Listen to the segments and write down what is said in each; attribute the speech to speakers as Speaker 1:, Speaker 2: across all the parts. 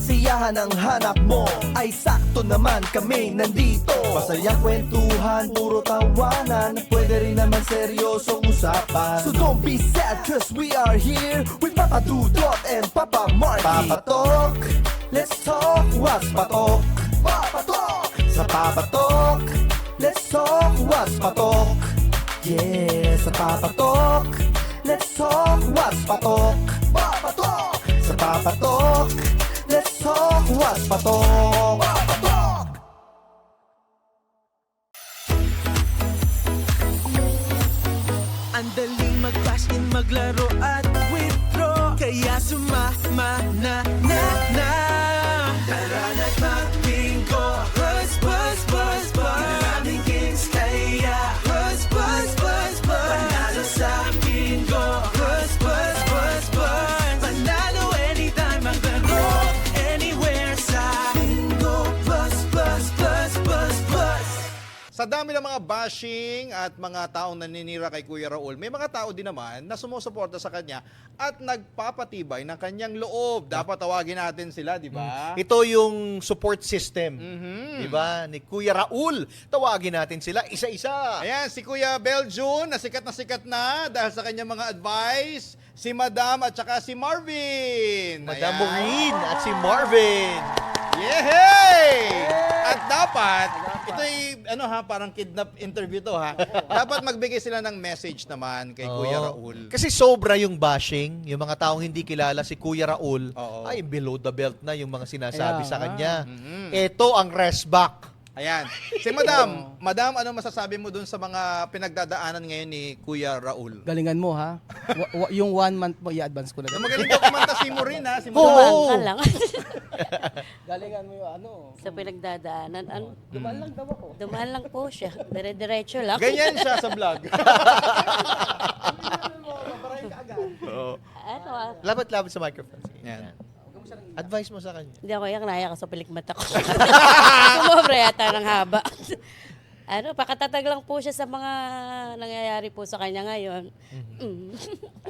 Speaker 1: kasiyahan ang hanap mo. Ay sakto naman kami nandito. Masayang kwentuhan, puro tawanan. Pwede rin naman seryosong usapan. So don't be sad cause we are here With Papa Dudot and Papa Marky. Papa Talk, let's talk. What's patok? Papa Talk Sa Papa Talk, let's talk. What's patok? Yeah, sa Papa Talk Let's talk. What's patok? Papa Talk Sa Papa Talk Let's talk What's patok?
Speaker 2: Bashing at mga taong naninira kay Kuya Raul, may mga tao din naman na sumusuporta sa kanya at nagpapatibay ng kanyang loob. Dapat tawagin natin sila, di ba?
Speaker 3: Ito yung support system.
Speaker 2: Mhm.
Speaker 3: Di ba? Ni Kuya Raul. Tawagin natin sila isa-isa.
Speaker 2: Ayan, si Kuya Beljun, na sikat na sikat na dahil sa kanyang mga advice. Si Madam at saka si Marvin.
Speaker 3: Madam. Maureen at si Marvin.
Speaker 2: Yehey! At dapat, ito'y ano ha, parang kidnap interview to ha. dapat magbigay sila ng message naman kay Kuya
Speaker 3: Oo.
Speaker 2: Raul.
Speaker 3: Kasi sobra yung bashing, yung mga taong hindi kilala si Kuya Raul,
Speaker 2: Oo.
Speaker 3: ay below the belt na yung mga sinasabi
Speaker 4: Kaya
Speaker 3: sa
Speaker 4: nga.
Speaker 3: kanya.
Speaker 2: Mhm.
Speaker 3: Ito ang rest back.
Speaker 2: Ayan. Si Madam, Madam, ano masasabi mo dun sa mga pinagdadaanan ngayon ni Kuya Raul?
Speaker 4: Galingan mo ha. Wa- wa- yung one month mo, i-advance ko na.
Speaker 2: Na magaling daw kumanta si Maureen ha, si. Madam.
Speaker 5: Dumaan ka lang
Speaker 4: Galingan mo yung ano.
Speaker 5: sa pinagdadaanan. Ano,
Speaker 4: Dumaan lang daw ako.
Speaker 5: dumaan lang po siya. Dire-diretso lang.
Speaker 2: Ganyan siya sa vlog.
Speaker 5: Ano ah,
Speaker 3: Labat-labat sa microphone. Sige.
Speaker 2: Yan.
Speaker 3: Advice mo sa kanya.
Speaker 5: Hindi ako yung naya ka sa pilikmata ko. Sumobra yata ng haba. ano, pakatatag lang po siya sa mga nangyayari po sa kanya ngayon. Mm.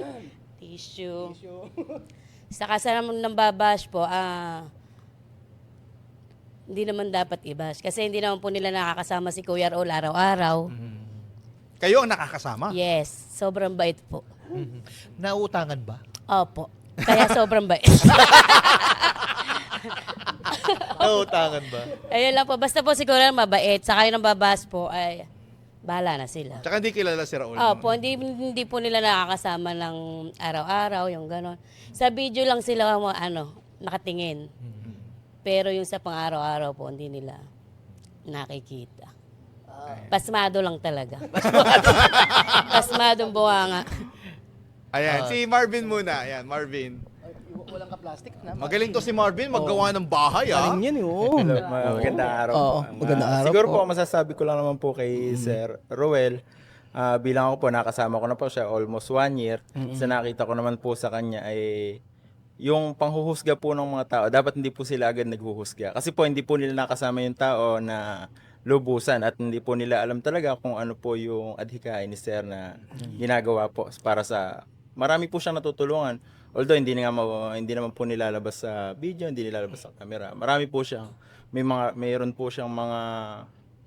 Speaker 5: Tissue. Sa kasa naman ng babash po, ah, hindi naman dapat i-bash. Kasi hindi naman po nila nakakasama si Kuya Raul araw-araw.
Speaker 2: Kayo ang nakakasama.
Speaker 5: Yes, sobrang bait po.
Speaker 3: Nauutangan ba?
Speaker 5: Opo. Kaya sobrang bait.
Speaker 3: Nauutangan ba?
Speaker 5: Ayun lang po. Basta po siguro mabait. Sa kayo ng babas po, ay bahala na sila.
Speaker 2: Tsaka hindi kilala si Raul.
Speaker 5: Opo, hindi, hindi po nila nakakasama ng araw-araw, yung gano'n. Sa video lang sila mo, ano, nakatingin. Pero yung sa pang-araw-araw po, hindi nila nakikita. Pasmado lang talaga. Pasmadong buwanga.
Speaker 2: Ayan, si Marvin muna. Ayan, Marvin.
Speaker 4: Walang ka-plastic na.
Speaker 2: Magaling to si Marvin, maggawa ng bahay ah.
Speaker 4: Galing yan oo.
Speaker 6: Hello, ma- magandang araw
Speaker 4: Oo,
Speaker 6: po.
Speaker 4: magandang
Speaker 6: Ah,
Speaker 4: araw
Speaker 6: Siguro
Speaker 4: po.
Speaker 6: po, masasabi ko lang naman po kay Sir Roel, ah, bilang ako po, nakasama ko na po siya almost one year. Sa nakita ko naman po sa kanya ay yung panghuhusga po ng mga tao, dapat hindi po sila agad naghuhusga. Kasi po, hindi po nila nakasama yung tao na lubusan at hindi po nila alam talaga kung ano po yung adhikain ni Sir na ginagawa po para sa marami po siyang natutulungan. Although hindi nga ma- hindi naman po nilalabas sa video, hindi nilalabas sa camera. Marami po siyang may mga mayroon po siyang mga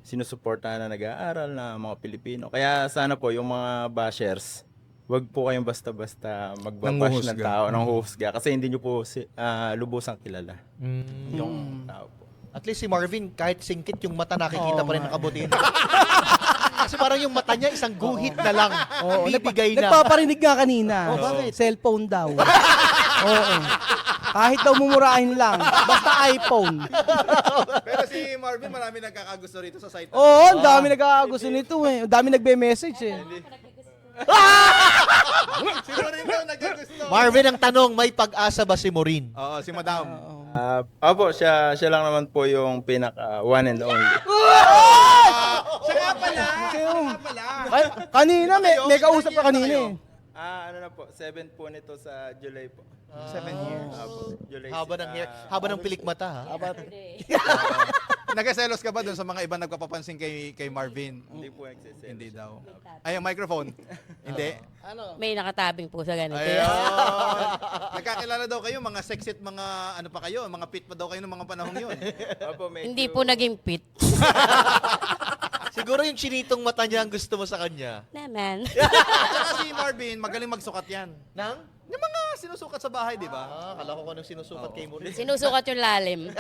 Speaker 6: sinusuportahan na nag-aaral na mga Pilipino. Kaya sana po yung mga bashers, wag po kayong basta-basta magbabash ng tao, ng huhusga kasi hindi niyo po si, ah, lubusang kilala
Speaker 3: Mm.
Speaker 6: yung tao po.
Speaker 3: At least si Marvin, kahit singkit yung mata, nakikita pa rin ang kabutihan. Kasi parang yung mata niya, isang guhit na lang.
Speaker 4: Oo,
Speaker 3: Bibigay na.
Speaker 4: Nagpaparinig nga kanina.
Speaker 3: Oh, bakit?
Speaker 4: Cellphone daw. Oo. Kahit daw mumurahin lang. Basta iPhone.
Speaker 2: Pero si Marvin, marami nagkakagusto rito sa site.
Speaker 4: Oo, ang dami nagkakagusto nito eh. Ang dami nagbe-message eh.
Speaker 2: Sino rin daw nagkagusto?
Speaker 3: Marvin, ang tanong, may pag-asa ba si Maureen?
Speaker 2: Oo, si Madam.
Speaker 6: Ah, opo, siya siya lang naman po yung pinaka one and only.
Speaker 2: Nga pala! Nga pala!
Speaker 4: Kanina, may, may kausap ka kanina eh.
Speaker 6: Ah, ano na po, 7 po nito sa July po.
Speaker 2: Seven years.
Speaker 6: Apo, July
Speaker 3: Haba ng hair,
Speaker 6: ah,
Speaker 3: haba ng pilik mata ha.
Speaker 2: Nagaselos ka ba doon sa mga iba nagpapapansin kay kay Marvin?
Speaker 6: Hindi po nagsiselos.
Speaker 2: Hindi daw. Ay, ang microphone. Hindi.
Speaker 5: May nakatabing po sa ganito.
Speaker 2: Ayun. Nagkakilala daw kayo, mga sexy at mga ano pa kayo, mga pit pa daw kayo ng mga panahon yun.
Speaker 6: Opo, medyo-
Speaker 5: Hindi po naging pit.
Speaker 3: Siguro yung chinitong mata niya ang gusto mo sa kanya.
Speaker 5: Naman.
Speaker 2: Tsaka si Marvin, magaling magsukat yan.
Speaker 3: Nang?
Speaker 2: Yung mga sinusukat sa bahay, di ba?
Speaker 3: Ah, kala ko kung anong sinusukat kay Maurice.
Speaker 5: Sinusukat yung lalim.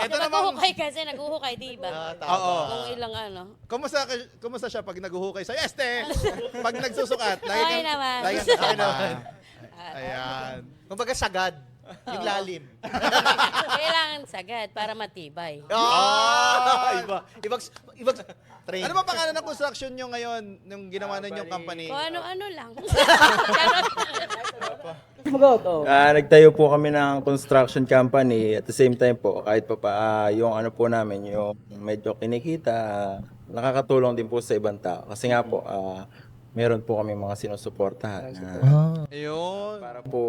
Speaker 2: Ito namang,
Speaker 5: Naguhukay kasi, naguhukay, di ba?
Speaker 3: Ah, tama.
Speaker 2: Oo.
Speaker 5: Kung ilang ano.
Speaker 2: kumusta, ka- kumusta siya pag naguhukay sa este? Pag nagsusukat, lagi
Speaker 5: Okay
Speaker 2: kang,
Speaker 5: naman.
Speaker 2: lagi kang kasama. Ayan.
Speaker 3: Kumbaga sagad. Yung lalim.
Speaker 5: Kailangan sagad para matibay.
Speaker 3: Ah! Iba. Ibang, ibang, train.
Speaker 2: Ano ba pangalan ng construction nyo ngayon, nung ginawa
Speaker 6: Ah,
Speaker 2: ninyong
Speaker 6: bali-
Speaker 2: company?
Speaker 5: Kung ano-ano lang.
Speaker 6: Ah, nagtayo po kami ng construction company at the same time po kahit pa pa ah, yung ano po namin yung medyo kinikita ah, nakakatulong din po sa ibang tao kasi nga po ah, meron po kami mga sinusuportahan na
Speaker 2: Ayun.
Speaker 6: para po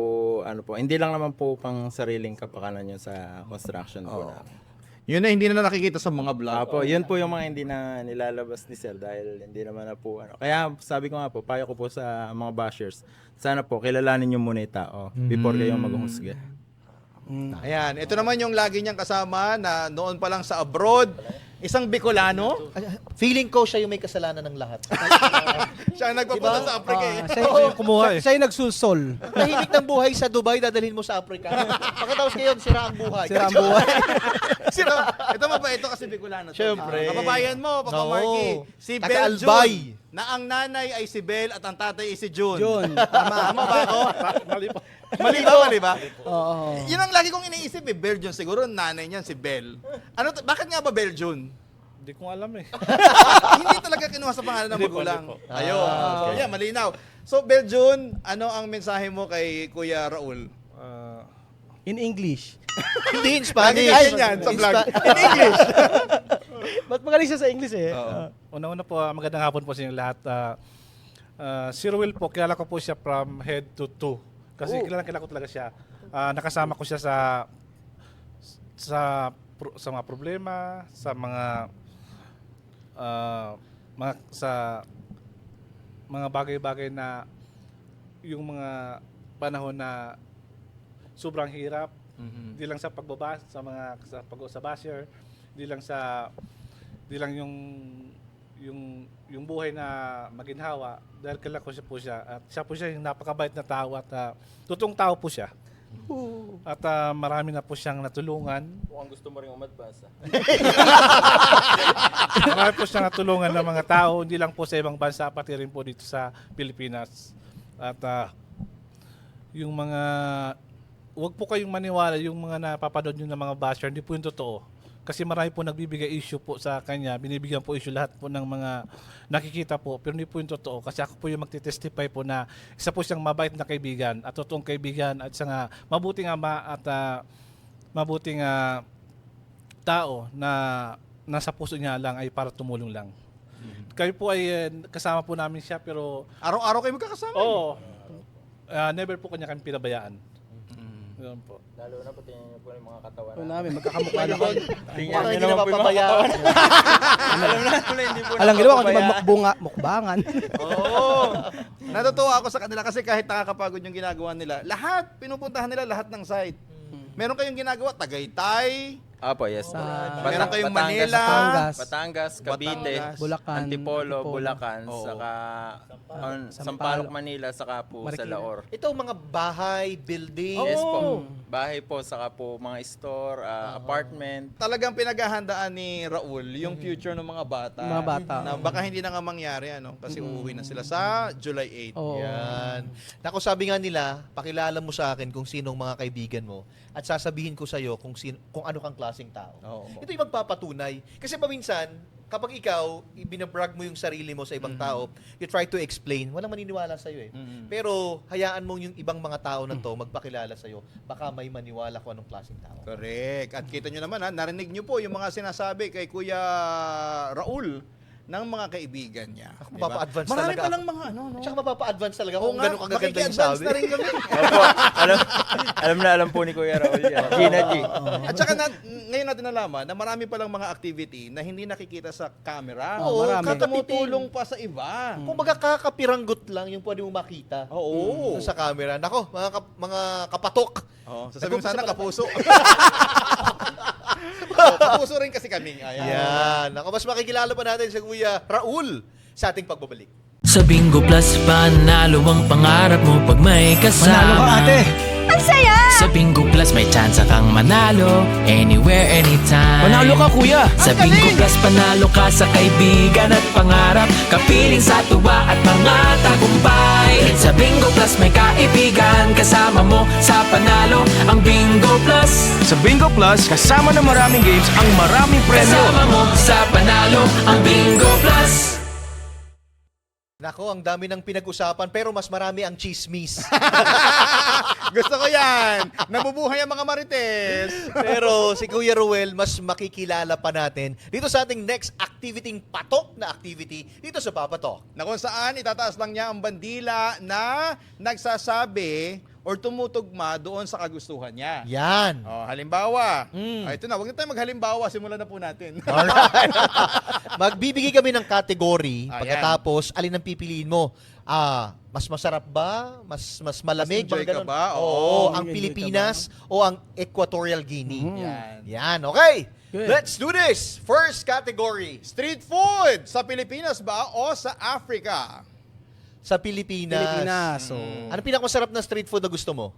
Speaker 6: ano po hindi lang naman po pang sariling kapakanan yun sa construction po namin.
Speaker 2: Yun na hindi na nakikita sa mga vlog.
Speaker 6: Ah, po, yun po yung mga hindi na nilalabas ni Sir dahil hindi naman na po ano. Kaya sabi ko nga po, payo ko po sa mga bashers, sana po kilalanin niyo muna yung tao before kayong maghuhusga.
Speaker 2: Ayan, ito naman yung lagi niyang kasama na noon pa lang sa abroad, isang Bicolano.
Speaker 3: Feeling ko siya yung may kasalanan ng lahat.
Speaker 2: Siya ang nagpapunta sa Africa eh.
Speaker 4: Ah, siya, yung kumuha eh. Siya yung nagsusol.
Speaker 3: Tahimik ng buhay sa Dubai, dadalhin mo sa Africa. Pagkatapos ngayon, sira ang buhay.
Speaker 4: Sira ang buhay.
Speaker 2: ito, ito mabait ito kasi Bicolano. to.
Speaker 3: Siyempre.
Speaker 2: Ah, kababayan mo, Papa
Speaker 3: Oo.
Speaker 2: Marky. Si
Speaker 3: Taga
Speaker 2: Bel
Speaker 3: Albay.
Speaker 2: June. Na ang nanay ay si Bel at ang tatay ay si June.
Speaker 4: Yun.
Speaker 2: Tama. Tama ba ako? Mali ba? Mali ba? Mali ba?
Speaker 4: Oo.
Speaker 2: Yun ang lagi kong iniisip eh. Bel June. Siguro nanay niyan si Bel. Ano, to- bakit nga ba Bel June?
Speaker 7: Hindi ko alam eh.
Speaker 2: Hindi talaga kinuha sa pangalan ng
Speaker 7: Hindi po,
Speaker 2: magulang.
Speaker 7: hindi po.
Speaker 2: Ayun.
Speaker 3: Ah,
Speaker 2: Yeah, malinaw. So, Bel June, ano ang mensahe mo kay Kuya Raul?
Speaker 7: Ah,
Speaker 4: In English.
Speaker 3: Hindi in Spanish.
Speaker 2: Lagi ganyan sa
Speaker 3: In
Speaker 2: vlog. In English.
Speaker 4: Ba't magaling siya sa English eh?
Speaker 2: Oo.
Speaker 7: Una-una po, ah, magandang hapon po sa inyo lahat. Ah, ah, si Ruel po, kilala ko po siya from head to toe. Kasi kilala kilala ko talaga siya. Ah, nakasama ko siya sa sa pro- sa mga problema, sa mga ah, mga sa mga bagay-bagay na yung mga panahon na sobrang hirap Hindi lang sa pagbaba sa mga sa pag sa basher, hindi lang sa hindi lang yung yung yung buhay na maginhawa dahil kailan ko siya po siya at siya po siya yung napakabait na tao at uh, totoong tao po siya. At ah, marami na po siyang natulungan.
Speaker 6: Kung gusto mo rin umadvance.
Speaker 7: Marami po siyang natulungan ng mga tao, hindi lang po sa ibang bansa, pati rin po dito sa Pilipinas. At ah, yung mga, wag po kayong maniwala, yung mga napapanood nyo ng mga basher, hindi po yung totoo. Kasi marami po nagbibigay issue po sa kanya, binibigyan po issue lahat po ng mga nakikita po, pero hindi po yung totoo. Kasi ako po yung magtitestify po na isa po siyang mabait na kaibigan at totoong kaibigan at isa nga mabuting ama at ah, mabuting ah, tao na nasa puso niya lang ay para tumulong lang. Kayo po ay eh, kasama po namin siya pero
Speaker 2: Araw-araw kayo magkakasama.
Speaker 7: oh, ah, never po kanya kami pinabayaan. Ganun po.
Speaker 6: Lalo na pati yung po yung mga katawan.
Speaker 4: Ito namin, magkakamukha na kami.
Speaker 6: Tingnan niyo naman
Speaker 3: na
Speaker 6: po yung mga katawan. Alam na pala hindi po
Speaker 4: Alam ginawa ko, di magmukbunga, mukbangan.
Speaker 2: Oo. Natutuwa ako sa kanila kasi kahit nakakapagod yung ginagawa nila, lahat, pinupuntahan nila lahat ng site. Meron kayong ginagawa, Tagaytay,
Speaker 6: Apo, yes.
Speaker 4: Sa-
Speaker 6: Bata-
Speaker 2: Meron kayong
Speaker 6: Batangas,
Speaker 2: Manila,
Speaker 4: Batangas.
Speaker 6: Batangas, Cavite,
Speaker 2: Batangas,
Speaker 4: Bulacan,
Speaker 6: Antipolo,
Speaker 4: Antipolo.
Speaker 6: Bulacan,
Speaker 2: Oo.
Speaker 6: saka on,
Speaker 4: Sampaloc.
Speaker 6: Manila, saka po sa
Speaker 4: Marikina.
Speaker 6: Laor.
Speaker 3: Ito mga bahay, building.
Speaker 6: Yes po. Bahay po, saka po mga store, ah, apartment.
Speaker 2: talagang pinaghahandaan ni Raul yung future ng mga bata.
Speaker 4: Mga bata.
Speaker 2: Na baka hindi na nga mangyari ano kasi uuwi na sila sa July 8.
Speaker 4: Oo.
Speaker 3: Yan. Nako sabi nga nila, pakilala mo sa akin kung sinong mga kaibigan mo at sasabihin ko sa iyo kung sino, kung ano kang klaseng tao.
Speaker 2: Oo.
Speaker 3: Ito yung magpapatunay. Kasi paminsan, kapag ikaw, ibinabrag mo yung sarili mo sa ibang tao, you try to explain, walang maniniwala sa iyo eh. Pero hayaan mo yung ibang mga tao na to magpakilala sa iyo, baka may maniwala kung anong klaseng tao.
Speaker 2: Correct. At kita nyo naman ha, narinig nyo po yung mga sinasabi kay Kuya Raul ng mga kaibigan niya.
Speaker 3: Ako,
Speaker 2: Diba?
Speaker 3: mapapa-advance
Speaker 2: Marami
Speaker 3: talaga
Speaker 2: palang mga ano, no?
Speaker 3: Tsaka mapapa-advance talaga
Speaker 2: Oo
Speaker 3: kung
Speaker 2: nga,
Speaker 3: gano'ng kagaganda yung sabi.
Speaker 2: na rin kami.
Speaker 6: Opo, alam, alam na alam po ni Kuya Raul yan. Gina G.
Speaker 2: At saka na, ngayon natin nalaman na marami palang mga activity na hindi nakikita sa camera.
Speaker 4: Oo, marami.
Speaker 2: At tumutulong pa sa iba.
Speaker 3: Kung baga kakapiranggot lang yung pwede mo makita.
Speaker 2: Oo.
Speaker 3: Sa camera. Nako, mga, kap- mga kapatok.
Speaker 2: Oo, sasabihin mo sana kapuso. kapuso rin kasi kami. Ayan.
Speaker 3: Yan. Ako, mas makikilala pa natin si Kuya Raul sa ating pagbabalik.
Speaker 8: Sa Bingo Plus, panalo ang pangarap mo pag may kasama.
Speaker 9: Ang saya!
Speaker 8: Sa Bingo Plus, may chance kang manalo anywhere, anytime. Manalo ka, kuya! Sa Bingo Plus, panalo ka sa kaibigan at pangarap. Kapiling sa tuwa at mga tagumpay. Sa Bingo Plus, may kaibigan kasama mo sa panalo. Ang Bingo Plus,
Speaker 9: Sa Bingo Plus, kasama ng maraming games ang maraming premyo.
Speaker 8: kasama mo sa panalo. Ang Bingo Plus.
Speaker 3: Nako, ang dami ng pinag-usapan pero mas marami ang chismis.
Speaker 2: Gusto ko yan. Nabubuhay ang mga marites.
Speaker 3: pero si Kuya Ruel, mas makikilala pa natin dito sa ating next activity, patok na activity dito sa Papatok.
Speaker 2: na kung saan itataas lang niya ang bandila na nagsasabi or tumutugma doon sa kagustuhan niya.
Speaker 3: Yan.
Speaker 2: Oh, halimbawa,
Speaker 3: Mm.
Speaker 2: ah, ito na, wag na tayo maghalimbawa, simulan na po natin.
Speaker 3: Alright. Magbibigay kami ng category
Speaker 2: Ayan.
Speaker 3: pagkatapos alin ang pipiliin mo. Ah, mas masarap ba? Mas mas malamig
Speaker 2: Mas enjoy ka
Speaker 3: ganun.
Speaker 2: ba?
Speaker 3: Oo,
Speaker 2: Oo.
Speaker 3: ang
Speaker 4: Enjoy ka
Speaker 3: Pilipinas o ang Equatorial Guinea.
Speaker 2: Yan.
Speaker 3: Yan, okay.
Speaker 4: Good.
Speaker 3: Let's do this. First category
Speaker 2: Street food sa Pilipinas ba o sa Africa?
Speaker 3: Sa Pilipinas.
Speaker 4: Pilipinas. So,
Speaker 3: Ano pinakamasarap na street food na gusto mo?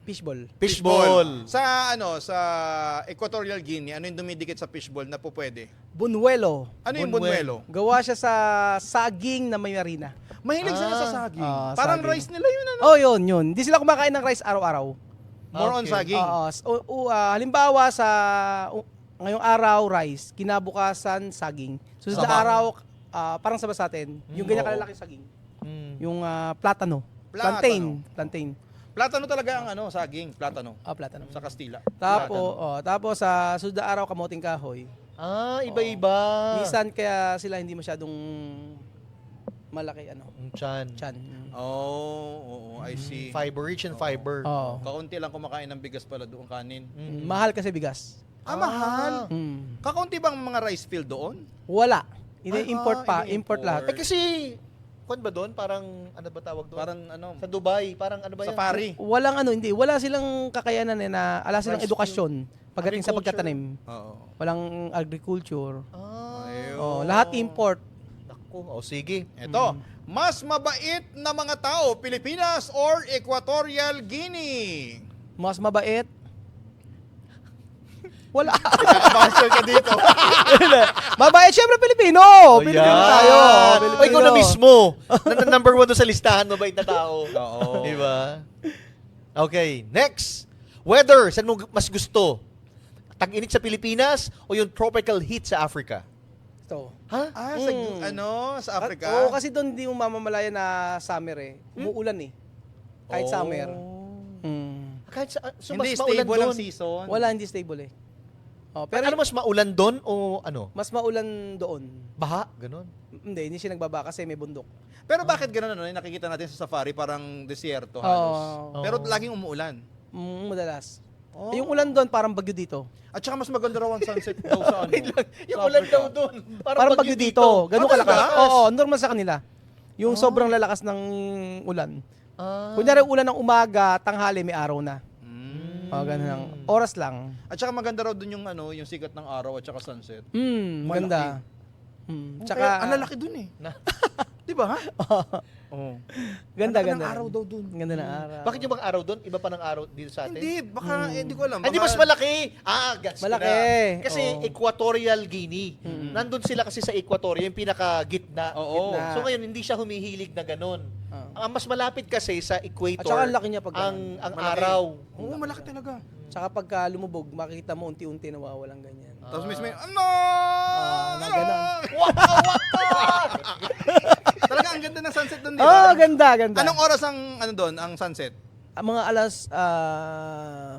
Speaker 4: fishball.
Speaker 3: Fishball.
Speaker 2: Sa ano, sa Equatorial Guinea, ano yung dumidikit sa fishball na po pwede?
Speaker 4: Bunwelo.
Speaker 2: Ano yung bunwelo?
Speaker 4: Gawa siya sa saging na may marina.
Speaker 2: Mahilig sila sa
Speaker 3: Ah.
Speaker 2: saging.
Speaker 4: Ah,
Speaker 2: Parang
Speaker 4: saging.
Speaker 2: rice nila yun ano.
Speaker 4: Oh, yun, yun. Hindi sila kumakain ng rice araw-araw.
Speaker 2: More on
Speaker 3: Okay.
Speaker 2: saging.
Speaker 4: Oo. s- o- o, ah, halimbawa sa u- ngayong araw rice, kinabukasan saging. Susunod na
Speaker 3: Aha.
Speaker 4: araw ah, parang sabas sa atin, yung ganyan
Speaker 3: oo.
Speaker 4: kalalaki saging.
Speaker 3: Mm.
Speaker 4: Yung ah, platano.
Speaker 2: Platano.
Speaker 4: Plantain. Plantain.
Speaker 2: Platano talaga ang ano, saging, platano.
Speaker 4: Ah, platano.
Speaker 2: Sa Kastila.
Speaker 4: Tapos, oh, tapos sa susunod na araw kamoting kahoy.
Speaker 3: Ah, iba-iba.
Speaker 4: Minsan kaya sila hindi masyadong malaki ano,
Speaker 3: Ang Chan.
Speaker 4: chan.
Speaker 2: Oh, oo, I see.
Speaker 3: Fiber, rich in fiber.
Speaker 4: Oo.
Speaker 2: Kaunti lang kumakain ng bigas pala doon kanin.
Speaker 4: Mm, Mahal kasi bigas.
Speaker 2: Ah, mahal.
Speaker 4: Mm.
Speaker 2: Kakaunti bang mga rice field doon?
Speaker 4: Wala.
Speaker 2: Ay,
Speaker 4: Ini-import pa,
Speaker 2: ah,
Speaker 4: import lahat.
Speaker 3: Eh kasi, kwan ba doon? Parang, ano ba tawag doon?
Speaker 2: Parang ano,
Speaker 3: sa Dubai, parang ano ba yan?
Speaker 2: safari.
Speaker 4: Walang ano, hindi. Wala silang kakayanan eh na, ala silang edukasyon pagdating sa
Speaker 3: Agriculture.
Speaker 4: pagtatanim.
Speaker 2: Oo.
Speaker 4: Walang agriculture.
Speaker 3: Ah,
Speaker 2: Ayun.
Speaker 4: Oh, lahat import.
Speaker 3: naku. O sige.
Speaker 2: Ito, mas mabait na mga tao, Pilipinas or Equatorial Guinea?
Speaker 4: Mas mabait. Wala.
Speaker 2: Buzzer ka dito.
Speaker 4: mabait syempre Pilipino. Pilipino
Speaker 3: Yan.
Speaker 4: tayo.
Speaker 3: O,
Speaker 4: Pilipino.
Speaker 3: ikaw na mismo. na, number one sa listahan, mabait na tao.
Speaker 2: Oo.
Speaker 3: Di ba? Okay, next. Weather, saan mo mas gusto? Tag-init sa Pilipinas o yung tropical heat sa Africa?
Speaker 4: Ito.
Speaker 3: Ha?
Speaker 2: Ah, sa,
Speaker 4: Mm.
Speaker 2: ano, sa Africa?
Speaker 4: Oo, kasi doon hindi mo mamamalaya na summer eh. Umuulan eh. Kahit
Speaker 2: Oh.
Speaker 4: summer. Mm.
Speaker 3: Kahit sa, so
Speaker 2: Hindi
Speaker 3: mas maulan
Speaker 2: stable
Speaker 3: doon.
Speaker 2: ang season.
Speaker 4: Wala, hindi stable eh. Oh,
Speaker 3: Pero
Speaker 4: pero
Speaker 3: ano mas maulan doon o ano?
Speaker 4: mas maulan doon.
Speaker 3: Baha? Ganon.
Speaker 4: Hindi, hindi siya nagbaba kasi may bundok.
Speaker 2: Pero bakit ganun ano? Yung nakikita natin sa safari, parang desierto
Speaker 4: Oo.
Speaker 2: halos. Pero
Speaker 3: Oo.
Speaker 2: laging umuulan.
Speaker 4: Mm, madalas.
Speaker 2: Oh.
Speaker 4: Yung ulan doon parang bagyo dito.
Speaker 2: At saka mas maganda raw ang sunset daw sa ano.
Speaker 3: Yung ulan daw doon.
Speaker 4: Parang, bagyo dito. Ganun
Speaker 2: Ah,
Speaker 4: kalakas.
Speaker 2: talaga?
Speaker 4: Oo, normal sa kanila. Yung sobrang lalakas ng ulan.
Speaker 3: Ah.
Speaker 4: Kunyari ulan ng umaga, tanghali may araw na.
Speaker 2: Mm.
Speaker 4: O, ganun lang. Oras lang.
Speaker 2: At saka maganda raw dun yung ano, yung sikat ng araw at saka sunset.
Speaker 4: Mm, maganda. Mm,
Speaker 2: Tsaka,
Speaker 4: tsaka,
Speaker 2: ang lalaki dun eh. Di ba ha? Oo.
Speaker 4: ganda,
Speaker 2: Ang
Speaker 4: ganda.
Speaker 2: araw daw dun.
Speaker 4: Ganda ng araw.
Speaker 3: Bakit yung bang araw doon? Iba pa ng araw dito sa atin?
Speaker 2: Hindi, baka, eh, hindi ko alam.
Speaker 3: Hindi
Speaker 2: Baka-
Speaker 3: mas malaki. Ah, gets ko
Speaker 4: Malaki.
Speaker 3: na. Kasi
Speaker 4: Oo.
Speaker 3: Equatorial Guinea. Nandun sila kasi sa Equatorial, yung pinaka-gitna.
Speaker 2: Oo.
Speaker 4: Gitna.
Speaker 3: So ngayon, hindi siya humihilig na ganun.
Speaker 4: Oo.
Speaker 3: Ang mas malapit kasi sa equator,
Speaker 4: At saka ang laki niya pag
Speaker 3: ang, ang
Speaker 2: Malaki.
Speaker 3: araw.
Speaker 2: Oo, malaki talaga.
Speaker 4: Tsaka pagka lumubog, makikita mo unti-unti nawawalang ganyan.
Speaker 2: Tapos mismo yung, ano?
Speaker 4: Ah, na ganun.
Speaker 2: Talaga, ang ganda ng sunset dun, di
Speaker 4: Oh,
Speaker 2: ba?
Speaker 4: ganda, ganda.
Speaker 2: Anong oras ang, ano doon, ang sunset?
Speaker 4: Ah, mga alas, ah,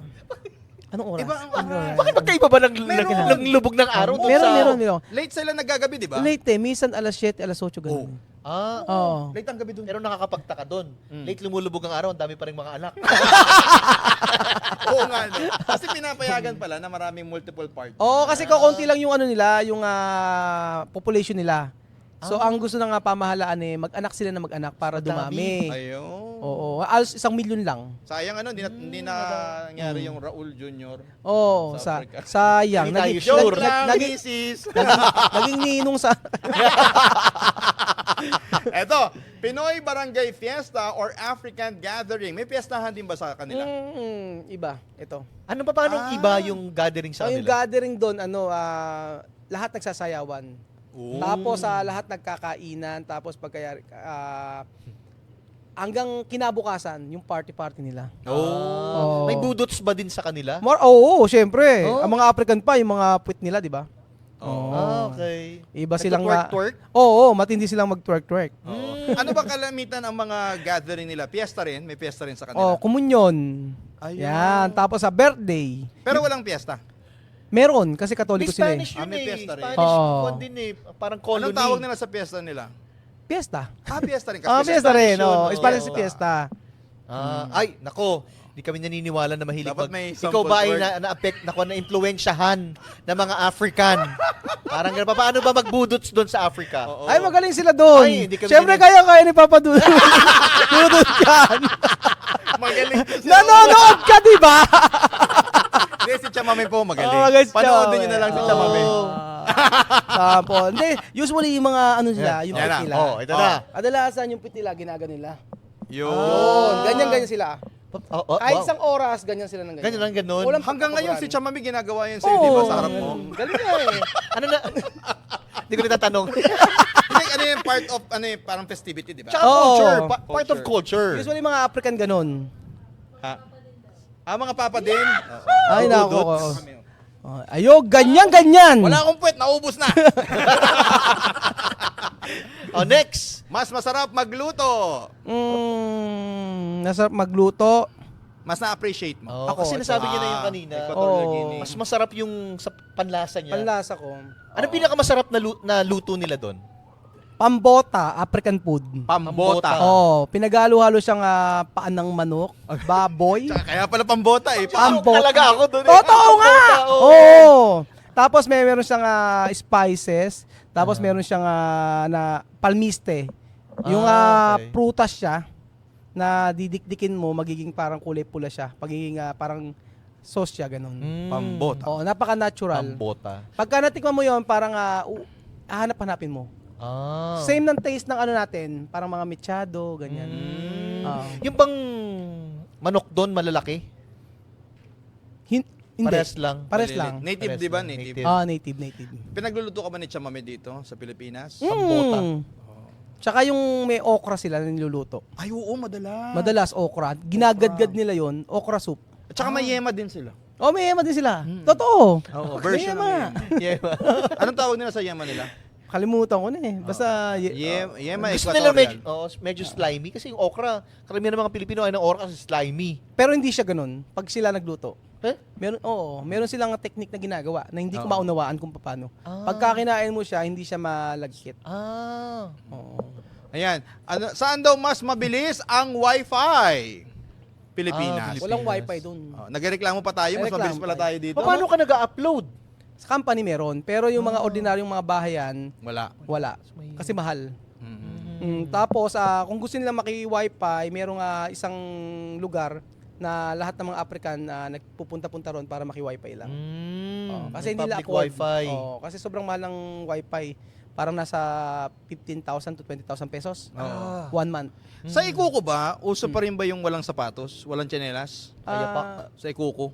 Speaker 4: Anong oras?
Speaker 2: Iba ang
Speaker 4: Anong
Speaker 2: oras.
Speaker 3: Bakit magkaiba ba ng, ng,
Speaker 2: Meron.
Speaker 3: ng lubog ng araw doon
Speaker 4: meron,
Speaker 3: sa...
Speaker 4: meron, meron.
Speaker 2: Late sila naggagabi, di ba?
Speaker 4: Late eh. Minsan alas 7, alas 8, ganun.
Speaker 3: Ah,
Speaker 4: Oo.
Speaker 2: Late ang gabi doon.
Speaker 3: pero nakakapagtaka doon. Late lumulubog ang araw, ang dami pa rin mga anak.
Speaker 2: Oo nga, no? Kasi pinapayagan pala na maraming multiple parties.
Speaker 4: Oo, kasi kakunti lang yung ano nila, yung ah, population nila. So, ang gusto ng ah, pamahalaan eh, mag-anak sila na mag-anak para dumami.
Speaker 2: Ayun.
Speaker 4: Oo, alos isang milyon lang.
Speaker 2: Sayang ano, hindi na, hindi na nangyari yung Raul Jr.
Speaker 4: Oo,
Speaker 2: Sa
Speaker 4: sa,
Speaker 2: Africa.
Speaker 4: sayang.
Speaker 3: Hindi tayo
Speaker 4: Naging,
Speaker 3: sure.
Speaker 4: nag- nag- naging,
Speaker 2: misis.
Speaker 4: naging, naging ninong sa...
Speaker 2: Eto, Pinoy Barangay Fiesta or African Gathering. May fiestahan din ba sa kanila?
Speaker 4: Mm, iba, ito.
Speaker 3: Ano pa paano
Speaker 2: Ah.
Speaker 3: iba yung gathering sa
Speaker 4: So, yung
Speaker 3: kanila?
Speaker 4: gathering doon, ano, ah, lahat nagsasayawan.
Speaker 2: Oo.
Speaker 4: Tapos sa lahat nagkakainan, tapos pagkaya ah, hanggang kinabukasan yung party-party nila.
Speaker 2: Oh.
Speaker 4: Oo.
Speaker 3: May budots ba din sa kanila?
Speaker 4: More, oo, syempre.
Speaker 3: Oh.
Speaker 4: Ang mga African pa, yung mga puwit nila, di ba? Oo.
Speaker 3: Ah, okay.
Speaker 4: Iba silang
Speaker 3: Nagtutwerk-twerk?
Speaker 4: Oo, matindi silang mag-twerk-twerk.
Speaker 2: Oo. ano ba kalamitan ang mga gathering nila? Fiesta rin? May fiesta rin sa
Speaker 4: Oh,
Speaker 2: kanila?
Speaker 4: komunyon.
Speaker 2: Ayun.
Speaker 4: Yan, tapos sa birthday.
Speaker 2: Pero walang fiesta.
Speaker 4: Meron kasi
Speaker 3: May
Speaker 4: katoliko sila. eh.
Speaker 3: Spanish yun
Speaker 2: Ah, may
Speaker 3: eh.
Speaker 2: fiesta rin.
Speaker 3: Spanish
Speaker 4: Oo.
Speaker 3: one din eh. Parang colony.
Speaker 2: Anong tawag nila sa fiesta nila?
Speaker 4: Fiesta.
Speaker 2: Ah, fiesta rin.
Speaker 4: Ah,
Speaker 2: Kasi
Speaker 4: fiesta rin.
Speaker 2: Spanish yun,
Speaker 4: Oh,
Speaker 2: oh.
Speaker 4: Spanish
Speaker 2: Oo.
Speaker 4: fiesta.
Speaker 3: Ah, ay, nako. Hindi kami naniniwala na mahilig
Speaker 2: Dapat
Speaker 3: mag...
Speaker 2: may
Speaker 3: Ikaw
Speaker 2: sample
Speaker 3: ba ay
Speaker 2: word.
Speaker 3: na, na-affect, nako, na-impluensyahan ng mga African? Parang ganun. Pa- Paano ba magbudots doon sa Africa?
Speaker 2: Oo.
Speaker 4: Ay, magaling sila doon.
Speaker 3: Ay, hindi kami
Speaker 4: Siyempre, kaya kaya ni Papa Dudut. Dudut yan.
Speaker 2: Magaling.
Speaker 4: Nanonood ka, di ba?
Speaker 2: Hindi, si Chamame po magaling.
Speaker 4: Oh, si
Speaker 2: Panoodin nyo na lang si Chamame.
Speaker 4: Tapo. Hindi, usually yung mga ano nila, yung
Speaker 2: Yan
Speaker 4: pit
Speaker 2: na.
Speaker 4: nila.
Speaker 3: Oh, ito na.
Speaker 4: Kadalasan yung pit nila, ginaga nila.
Speaker 2: Yun.
Speaker 4: Yun, ganyan-ganyan sila.
Speaker 3: Oh, oh,
Speaker 4: Kahit
Speaker 3: wow.
Speaker 4: isang oras, ganyan sila ng ganyan.
Speaker 3: Ganyan lang ganun.
Speaker 4: Walang
Speaker 2: Hanggang ngayon, si. Chamame ginagawa yan sa'yo, di ba, sa harap mo?
Speaker 4: Galing nga eh.
Speaker 3: ano na? Hindi ko natatanong.
Speaker 2: Hindi, ano yung part of, ano yung parang festivity, di ba?
Speaker 3: Tsaka
Speaker 4: Oo.
Speaker 3: culture. pa- part of culture.
Speaker 4: Usually mga African ganun.
Speaker 2: Ha? Ah, mga papa din.
Speaker 4: Ay, nako.
Speaker 2: Budots.
Speaker 4: Oh, ganyan-ganyan.
Speaker 2: Wala akong puwet, naubos na.
Speaker 3: Oh, next.
Speaker 2: Mas masarap magluto.
Speaker 4: Mm, nasarap magluto.
Speaker 2: Mas na-appreciate mo.
Speaker 3: Oh,
Speaker 4: Ako,
Speaker 3: kasi
Speaker 4: ito.
Speaker 3: nasabi niya na yung
Speaker 2: Ah,
Speaker 3: kanina.
Speaker 2: Equatorial
Speaker 4: Oo.
Speaker 2: Guinea.
Speaker 3: Mas masarap yung sa panlasa niya.
Speaker 4: Panlasa ko.
Speaker 3: Ano pinakamasarap na, lu- na luto nila doon?
Speaker 4: Pambota, African food.
Speaker 2: Pambota.
Speaker 3: Ah.
Speaker 4: Oh, pinagalo-halo siyang ah, paan ng manok, baboy.
Speaker 2: Tsaka Kaya pala pambota eh.
Speaker 4: Pambota.
Speaker 3: Talaga ako doon eh.
Speaker 4: Totoo nga! Oo.
Speaker 3: oo.
Speaker 4: Tapos may meron siyang ah, spices, tapos meron siyang ah, na palmiste. Yung
Speaker 3: Ah,
Speaker 4: ah,
Speaker 3: okay.
Speaker 4: prutas siya na didikdikin mo, magiging parang kulay pula siya. Pagiging ah, parang sauce siya, ganun.
Speaker 2: Pambota.
Speaker 4: Oo, napaka-natural.
Speaker 3: Pambota.
Speaker 4: Pagka natikman mo yon parang ah, u- hahanap-hanapin mo.
Speaker 3: Ah.
Speaker 4: Same ng taste ng ano natin, parang mga mechado, ganyan.
Speaker 3: Mm.
Speaker 4: Ah.
Speaker 3: Yung bang manok doon malalaki?
Speaker 4: Hin- hindi.
Speaker 3: Parehas lang.
Speaker 4: Pares lang.
Speaker 2: Native,
Speaker 3: Pares
Speaker 2: di ba?
Speaker 3: lang.
Speaker 2: Native.
Speaker 3: Native.
Speaker 4: Ah, native, native.
Speaker 2: Pinagluluto ka ba ni Chamame dito sa Pilipinas?
Speaker 3: Pambota.
Speaker 4: Mm. Tsaka yung may okra sila na niluluto.
Speaker 2: Ay, oo, madalas.
Speaker 4: Madalas okra. Ginagadgad nila yon okra soup.
Speaker 2: At saka may yema din sila.
Speaker 4: Oh, may yema din sila. Totoo.
Speaker 2: Oo,
Speaker 4: May
Speaker 2: version ng
Speaker 4: yema.
Speaker 2: yema. Anong tawag nila sa yema nila?
Speaker 4: Kalimutan ko na eh. Basta, ye-
Speaker 2: Yema, yema
Speaker 3: Gusto nila medyo,
Speaker 2: equatorial.
Speaker 3: oh, medyo slimy kasi yung okra, karamihan ng mga Pilipino ay ng okra kasi slimy.
Speaker 4: pero hindi siya ganun. Pag sila nagluto.
Speaker 3: Eh?
Speaker 4: Meron, oo, meron silang technique na ginagawa na hindi ko
Speaker 2: Oo.
Speaker 4: maunawaan kung paano.
Speaker 3: Ah.
Speaker 4: Pagka kinain mo siya, hindi siya malagkit.
Speaker 3: Ah.
Speaker 4: Oo.
Speaker 2: Ayan. Ano, saan daw mas mabilis ang wifi? Pilipinas.
Speaker 3: Ah,
Speaker 4: Walang
Speaker 3: Pilipinas.
Speaker 4: wifi dun.
Speaker 2: Oh, nagreklamo pa tayo, mas
Speaker 4: Nagreklamo
Speaker 2: mabilis pala
Speaker 4: tayo.
Speaker 2: tayo dito.
Speaker 3: Paano ka nag-upload?
Speaker 4: Sa company meron, pero yung mga ordinaryong mga bahayan,
Speaker 2: Wala.
Speaker 4: wala. Kasi mahal.
Speaker 2: Mhm.
Speaker 4: Mm, tapos, ah, kung gusto nila maki-wifi, merong ah, isang lugar na lahat ng mga African na nagpupunta-punta ron para maki-wifi lang.
Speaker 3: Mm,
Speaker 4: Oo, kasi
Speaker 3: may
Speaker 4: hindi nila
Speaker 3: public
Speaker 4: afford.
Speaker 3: wifi.
Speaker 4: Oo, kasi sobrang mahal ng wifi. Parang nasa 15,000 to 20,000 pesos.
Speaker 3: Ah.
Speaker 4: One month.
Speaker 2: Sa Ikuko ba, uso pa rin ba yung walang sapatos? Walang tsinelas?
Speaker 4: Ah,
Speaker 2: Sa Ikuko?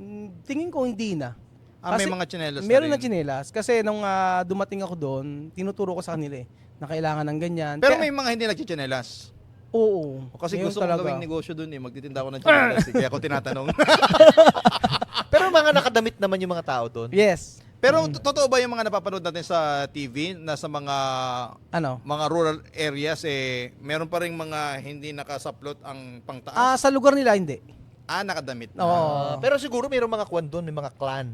Speaker 4: mm, tingin ko hindi na.
Speaker 2: Ah, may mga tsinelas
Speaker 4: Meron
Speaker 2: na
Speaker 4: na
Speaker 2: rin.
Speaker 4: tsinelas. Kasi nung ah, dumating ako doon, tinuturo ko sa kanila eh, na kailangan ng ganyan.
Speaker 2: Pero
Speaker 4: Kaya-
Speaker 2: may mga hindi nagchichinelas.
Speaker 4: Oo.
Speaker 2: O Kasi
Speaker 4: Ngayon
Speaker 2: gusto kong
Speaker 4: talaga.
Speaker 2: gawing negosyo dun eh. Magtitinda ako ng tsinelas. eh. Kaya ako tinatanong.
Speaker 3: Pero mga nakadamit naman yung mga tao doon.
Speaker 4: Yes.
Speaker 2: Pero
Speaker 4: Mm.
Speaker 2: to- totoo ba yung mga napapanood natin sa TV na sa mga
Speaker 4: Ano?
Speaker 2: mga rural areas eh meron pa ring mga hindi nakasaplot ang
Speaker 4: Ah,
Speaker 2: pangtaas?
Speaker 4: sa lugar nila hindi.
Speaker 2: Ah, nakadamit na.
Speaker 4: Oo.
Speaker 3: Ah, pero siguro mayroong mga kwan doon, may mga clan.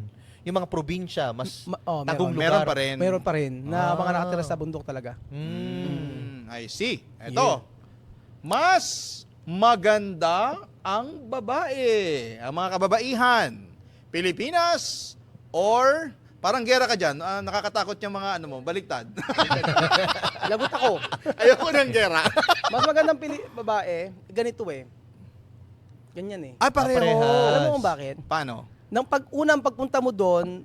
Speaker 3: Yung mga probinsya, mas
Speaker 4: Ma- oh,
Speaker 3: tagong
Speaker 4: meron.
Speaker 2: Meron
Speaker 3: lugar.
Speaker 2: pa rin.
Speaker 4: Meron pa rin na
Speaker 3: Ah.
Speaker 4: mga nakatira sa bundok talaga.
Speaker 3: Mm.
Speaker 2: Mm, I see. Ito. Mas maganda ang babae. Ang mga kababaihan. Pilipinas or parang gera ka dyan. Ah, nakakatakot yung mga ano mo, baliktad.
Speaker 4: Lagot ako.
Speaker 2: Ayoko ng gera.
Speaker 4: Mas magandang pili babae, ganito eh. Ganyan eh.
Speaker 2: ah, pareho.
Speaker 3: Parehas.
Speaker 4: Alam mo kung bakit?
Speaker 2: Paano?
Speaker 4: Nang pag unang pagpunta mo doon,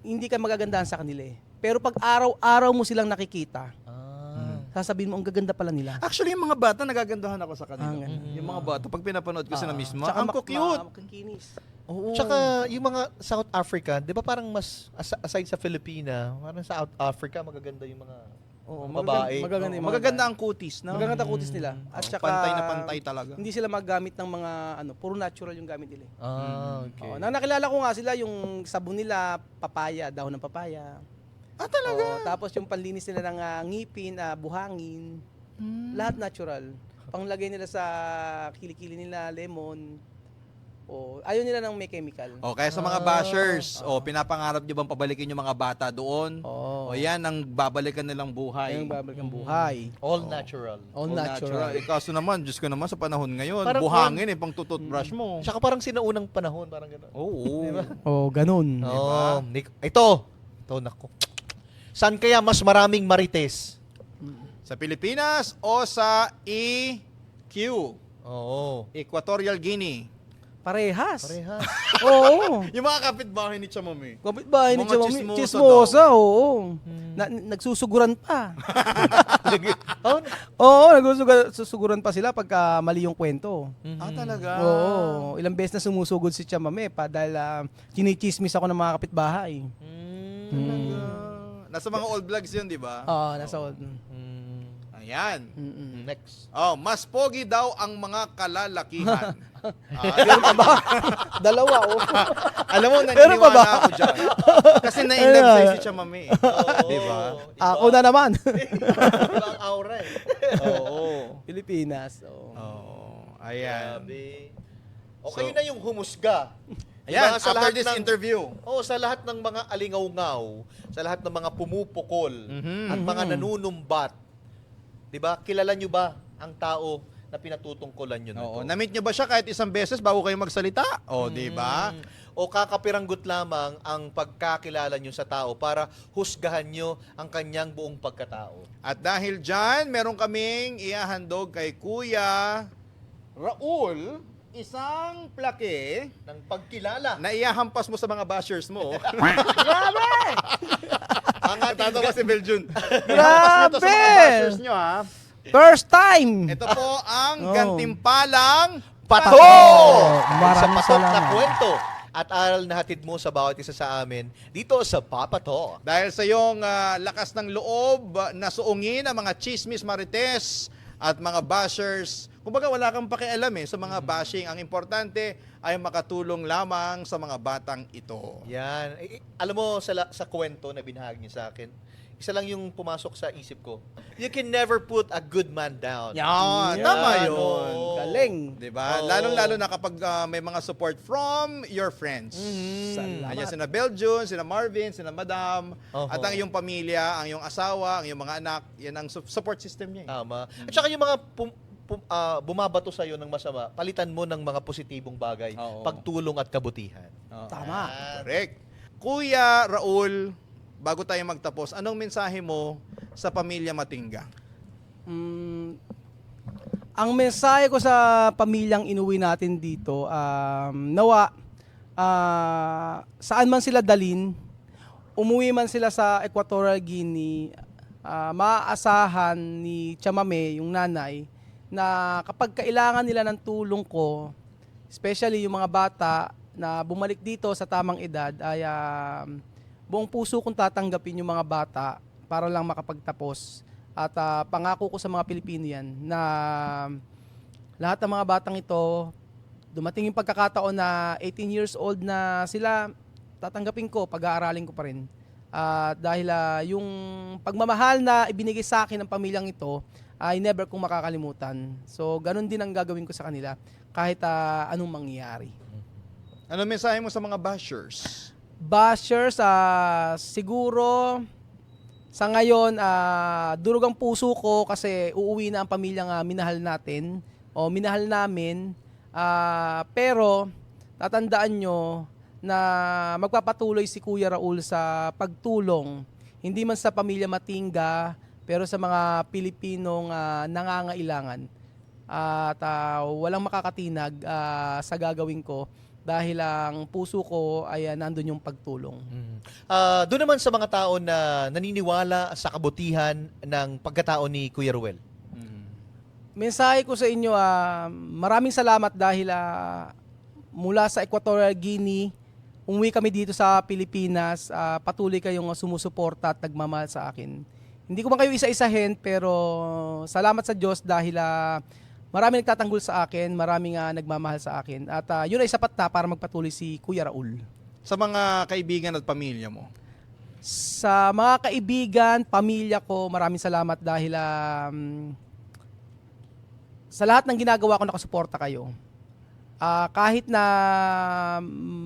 Speaker 4: hindi ka magagandahan sa kanila eh. Pero pag araw-araw mo silang nakikita,
Speaker 3: Ah.
Speaker 4: sasabihin mo ang gaganda pala nila.
Speaker 2: Actually, yung mga bata, nagagandahan ako sa kanila.
Speaker 4: Ah, ganun.
Speaker 2: yung mga bata, pag pinapanood ko sila mismo,
Speaker 4: Tsaka
Speaker 2: ang cute.
Speaker 4: ma- makikinis.
Speaker 3: Oo. Tsaka yung mga South Africa, 'di ba parang mas as- aside sa Filipina, parang sa South Africa magaganda yung mga
Speaker 4: Oo,
Speaker 3: mga
Speaker 4: magaganda-
Speaker 3: babae.
Speaker 4: magaganda yung mga
Speaker 2: Magaganda
Speaker 4: babae.
Speaker 2: ang kutis, no?
Speaker 4: Magaganda kutis nila. At
Speaker 2: Oh,
Speaker 4: saka,
Speaker 2: pantay na pantay talaga.
Speaker 4: Hindi sila maggamit ng mga, ano, puro natural yung gamit nila. eh.
Speaker 3: Ah, okay.
Speaker 4: Oo, na nakilala ko nga sila, yung sabon nila, papaya, dahon ng papaya.
Speaker 2: Ah, talaga?
Speaker 4: Oo, tapos yung panlinis nila ng ah, ngipin, ah, buhangin.
Speaker 2: Hmm.
Speaker 4: Lahat natural. Panglagay nila sa kilikili nila, lemon. O, ayaw nila ng may chemical.
Speaker 2: O, kaya sa mga bashers, o, pinapangarap nyo bang pabalikin yung mga bata doon?
Speaker 4: Oo.
Speaker 2: O, yan ang babalikan nilang buhay.
Speaker 4: Ayun babalik ang buhay.
Speaker 3: All natural.
Speaker 4: All,
Speaker 2: All
Speaker 4: natural.
Speaker 2: Eh, kaso naman, Diyos ko naman, sa panahon ngayon,
Speaker 3: Parang
Speaker 2: buhangin eh, pang tututbrush mo.
Speaker 3: Tsaka parang sinaunang panahon, parang gano'n.
Speaker 2: Oo.
Speaker 4: Oh, ganun.
Speaker 3: Oh, Nick- ito. Ito, nako. Saan kaya mas maraming marites?
Speaker 2: Sa Pilipinas o sa EQ,
Speaker 3: Oo.
Speaker 2: Equatorial Guinea.
Speaker 4: Parehas.
Speaker 3: Parehas.
Speaker 4: Oo.
Speaker 2: Yung mga kapitbahay ni Chamami.
Speaker 4: Kapit bahay ni
Speaker 2: Mga
Speaker 4: Chamami.
Speaker 2: chismosa
Speaker 4: Chismosa, oo. Na, nagsusuguran pa.
Speaker 3: oh,
Speaker 4: oo, nagsusuguran pa sila pagka mali yung kwento.
Speaker 2: Ah, talaga?
Speaker 4: Oo. Ilang beses na sumusugod si Chamame pa dahil uh, chinichismis ako ng mga kapitbahay.
Speaker 2: Talaga. Nasa mga old vlogs yun, di ba?
Speaker 4: Oo, nasa
Speaker 2: Ayan.
Speaker 4: Mm-mm.
Speaker 3: Next.
Speaker 2: Oh, mas pogi daw ang mga kalalakihan. Ah,
Speaker 4: Dalawa, oh.
Speaker 2: alam mo,
Speaker 4: Meron pa ba?
Speaker 2: naniniwala ako dyan. Kasi na-inlove sa'yo si Chamami. Di ba?
Speaker 4: Ako na naman.
Speaker 3: Iba ang aura eh.
Speaker 2: Oo.
Speaker 4: Pilipinas. Oo.
Speaker 2: Oo. Ayan.
Speaker 3: Grabe. O
Speaker 2: So-
Speaker 3: kayo na yung humusga.
Speaker 2: Ayan,
Speaker 3: Diba, sa
Speaker 2: after
Speaker 3: lahat
Speaker 2: this
Speaker 3: ng-
Speaker 2: interview.
Speaker 3: Oh, sa lahat ng mga alingaw-ngaw, sa lahat ng mga pumupukol
Speaker 2: Mhm.
Speaker 3: at mga nanunumbat, 'di ba? Kilala nyo ba ang tao na pinatutungkulan nyo na
Speaker 2: Oo.
Speaker 3: to?
Speaker 2: Na-meet nyo ba siya kahit isang beses bago kayo magsalita? O, di ba?
Speaker 3: Mm. O kakapiranggot lamang ang pagkakilala nyo sa tao para husgahan nyo ang kanyang buong pagkatao.
Speaker 2: At dahil dyan, meron kaming iahandog kay Kuya Raul, isang plake
Speaker 3: Ng pagkilala.
Speaker 2: na iahampas mo sa mga bashers mo.
Speaker 3: ang ating
Speaker 2: Tatawa si Beljun. Ihampas nyo to sa mga
Speaker 4: Grabe!
Speaker 2: bashers nyo, ha?
Speaker 4: First time!
Speaker 2: Ito po ang
Speaker 4: Oh.
Speaker 2: gantimpalang
Speaker 3: pato! sa
Speaker 4: Maraming
Speaker 3: patok na
Speaker 4: salamat.
Speaker 3: kwento at aral na hatid mo sa bawat isa sa amin dito sa Papato.
Speaker 2: Dahil sa iyong ah, lakas ng loob ah, na suungin ang mga chismis marites at mga bashers. Kumbaga wala kang pakialam eh sa mga bashing. Ang importante ay makatulong lamang sa mga batang ito.
Speaker 3: Yan. Eh, eh, alam mo, sa, la- sa kwento na binahagi niya sa akin, isa lang yung pumasok sa isip ko. You can never put a good man down.
Speaker 2: Yan,
Speaker 4: Yan,
Speaker 2: tama
Speaker 3: oo.
Speaker 2: yun.
Speaker 4: Galing.
Speaker 2: 'Di ba?
Speaker 3: Oo.
Speaker 2: Lalong-lalo na kapag ah, may mga support from your friends.
Speaker 4: Salamat.
Speaker 2: Ayan, sina Belgian, sina Marvin, sina Madam,
Speaker 3: Oho.
Speaker 2: at ang iyong pamilya, ang iyong asawa, ang iyong mga anak, yan ang su- support system niya. eh.
Speaker 3: Tama. At saka yung mga pum- ah, bumabato sa'yo ng masama, palitan mo ng mga positibong bagay,
Speaker 2: Oo.
Speaker 3: pagtulong at kabutihan.
Speaker 2: Oo.
Speaker 4: Tama.
Speaker 2: Correct. Kuya Raul, bago tayo magtapos, anong mensahe mo sa pamilya Matingga?
Speaker 4: Mm, ang mensahe ko sa pamilyang inuwi natin dito, um, nawa, ah, saan man sila dalin, umuwi man sila sa Equatorial Guinea, ah, maaasahan ni Chamame, yung nanay, na kapag kailangan nila ng tulong ko, especially yung mga bata na bumalik dito sa tamang edad, ay um, buong puso kong tatanggapin yung mga bata para lang makapagtapos. At ah, pangako ko sa mga Pilipino yan na lahat ng mga batang ito, dumating yung pagkakataon na 18 years old na sila, tatanggapin ko, pag-aaralin ko pa rin. At dahil ah, yung pagmamahal na ibinigay sa akin ng pamilyang ito, ay never kong makakalimutan. So, ganun din ang gagawin ko sa kanila kahit ah, anong mangyayari.
Speaker 2: Ano mensahe mo sa mga bashers?
Speaker 4: Bashers, ah, siguro sa ngayon, ah, durog ang puso ko kasi uuwi na ang pamilyang ah, minahal natin o minahal namin. Ah, pero tatandaan nyo na magpapatuloy si Kuya Raul sa pagtulong. Hindi man sa pamilya Matingga, pero sa mga Pilipinong ah, nangangailangan. At ah, walang makakatinag ah, sa gagawin ko dahil ang puso ko ay ah, nandun yung pagtulong.
Speaker 3: Ah, doon naman sa mga tao na naniniwala sa kabutihan ng pagkatao ni Kuya Ruel.
Speaker 4: Mensahe ko sa inyo, ah, maraming salamat dahil ah, mula sa Equatorial Guinea, umuwi kami dito sa Pilipinas, ah, patuloy kayong sumusuporta at nagmamahal sa akin. Hindi ko man kayo isa-isahin, pero salamat sa Diyos dahil ah, maraming nagtatanggol sa akin, maraming ah, nagmamahal sa akin. At ah, yun ay sapat na para magpatuloy si Kuya Raul.
Speaker 2: Sa mga kaibigan at pamilya mo?
Speaker 4: Sa mga kaibigan, pamilya ko, maraming salamat dahil um, sa lahat ng ginagawa ko nakasuporta kayo. Ah, kahit na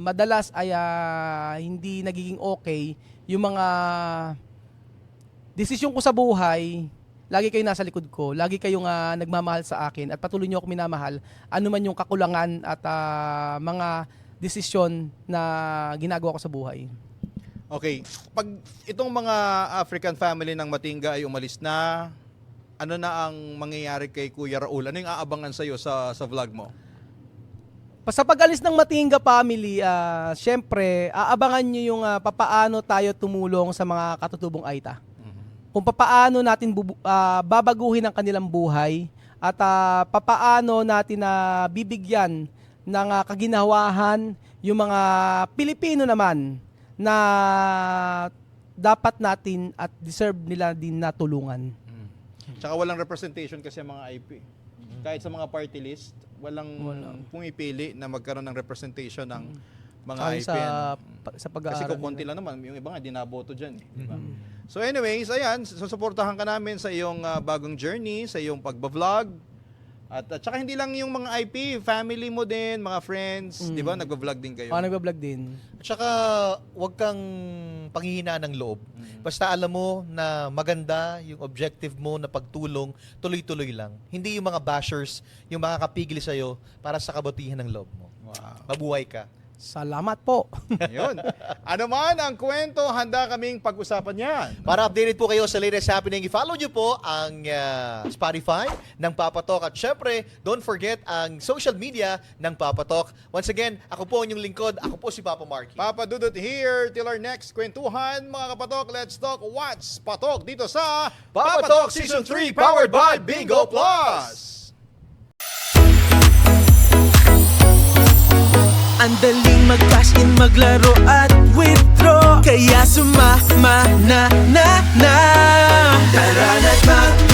Speaker 4: madalas ay ah, hindi nagiging okay yung mga desisyon ko sa buhay, lagi kayo nasa likod ko, lagi kayong ah, nagmamahal sa akin at patuloy niyo ako minamahal, ano man yung kakulangan at ah, mga desisyon na ginagawa ko sa buhay.
Speaker 2: Okay, pag itong mga African family ng Matinga ay umalis na, ano na ang mangyayari kay Kuya Raul? Ano yung aabangan sa'yo sa, sa vlog mo?
Speaker 4: Sa pag-alis ng Matinga family, ah, syempre, aabangan nyo yung ah, papaano tayo tumulong sa mga katutubong Aita. Kung papaano natin bubu- ah, babaguhin ang kanilang buhay at ah, papaano natin na bibigyan ng ah, kaginhawahan yung mga Pilipino naman na dapat natin at deserve nila din na tulungan.
Speaker 2: Tsaka walang representation kasi ang mga IP. Kahit sa mga party list, walang pumipili na magkaroon ng representation ng mga
Speaker 4: Tsaka
Speaker 2: IP.
Speaker 4: sa, pa- sa
Speaker 2: Kasi
Speaker 4: pag-aaral.
Speaker 2: kung konti lang naman, yung iba nga dinaboto dyan. Eh, di ba? So anyways, ayan, susuportahan ka namin sa iyong ah, bagong journey, sa iyong pagbablog. At, at saka hindi lang yung mga IP, family mo din, mga friends, di ba? Nagbablog din kayo.
Speaker 4: Ako nagbablog din.
Speaker 3: At saka, huwag kang panghihina ng loob. Basta alam mo na maganda yung objective mo na pagtulong, tuloy-tuloy lang. Hindi yung mga bashers, yung makakapigil sa'yo para sa kabutihan ng loob mo.
Speaker 2: Wow.
Speaker 3: Mabuhay ka.
Speaker 4: Salamat po.
Speaker 2: Yun. Ano man ang kwento, handa kaming pag-usapan yan.
Speaker 3: Para updated po kayo sa latest happening, i-follow nyo po ang ah, Spotify ng Papatok. At syempre, don't forget ang social media ng Papatok. Once again, ako po ang inyong lingkod. Ako po si Papa Marky.
Speaker 2: Papa Dudut here till our next kwentuhan. Mga kapatok, let's talk what's patok dito sa
Speaker 3: Papatok Season 3 powered by Bingo Plus.
Speaker 8: Ang daling mag-cash in, maglaro at withdraw. Kaya sumama na na na. Tara na't mag-bingo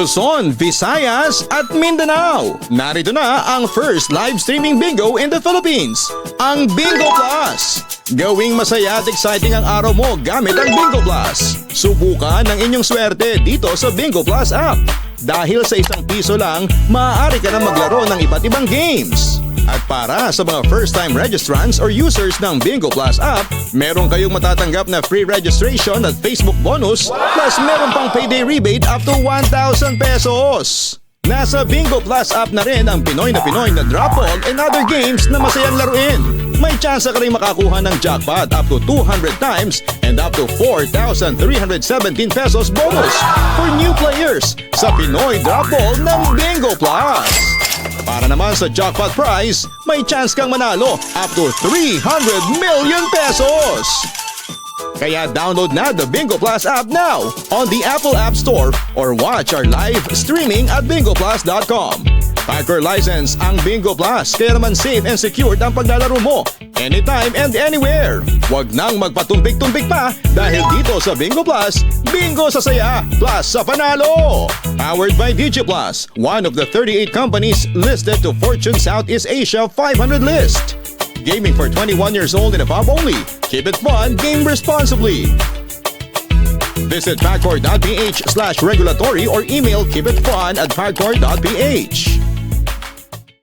Speaker 2: Luzon, Visayas at Mindanao. Narito na ang first live streaming bingo in the Philippines, ang Bingo Plus. Gawing masaya at exciting ang araw mo gamit ang Bingo Plus. Subukan ang inyong swerte dito sa Bingo Plus app. Dahil sa isang piso lang, maaari ka na maglaro ng iba't ibang games. At para sa mga first-time registrants or users ng Bingo Plus app, meron kayong matatanggap na free registration at Facebook bonus plus meron pang payday rebate up to 1,000 pesos. Nasa Bingo Plus app na rin ang Pinoy na Pinoy na drop ball and other games na masayang laruin. May chance ka rin makakuha ng jackpot up to 200 times and up to 4,317 pesos bonus for new players sa Pinoy Drop Ball ng Bingo Plus. Para naman sa jackpot prize, may chance kang manalo up to 300 million pesos. Kaya download na the Bingo Plus app now on the Apple App Store or watch our live streaming at bingoplus.com. Packer license ang Bingo Plus kaya naman safe and secured ang paglalaro mo anytime and anywhere. Huwag nang magpatumpik-tumpik pa dahil dito sa Bingo Plus, bingo sa saya plus sa panalo! Powered by DigiPlus, one of the 38 companies listed to Fortune Southeast Asia 500 list. Gaming for 21 years old and above only. Keep it fun, game responsibly. Visit pacor.ph slash regulatory or email keepitfun at pacor.ph.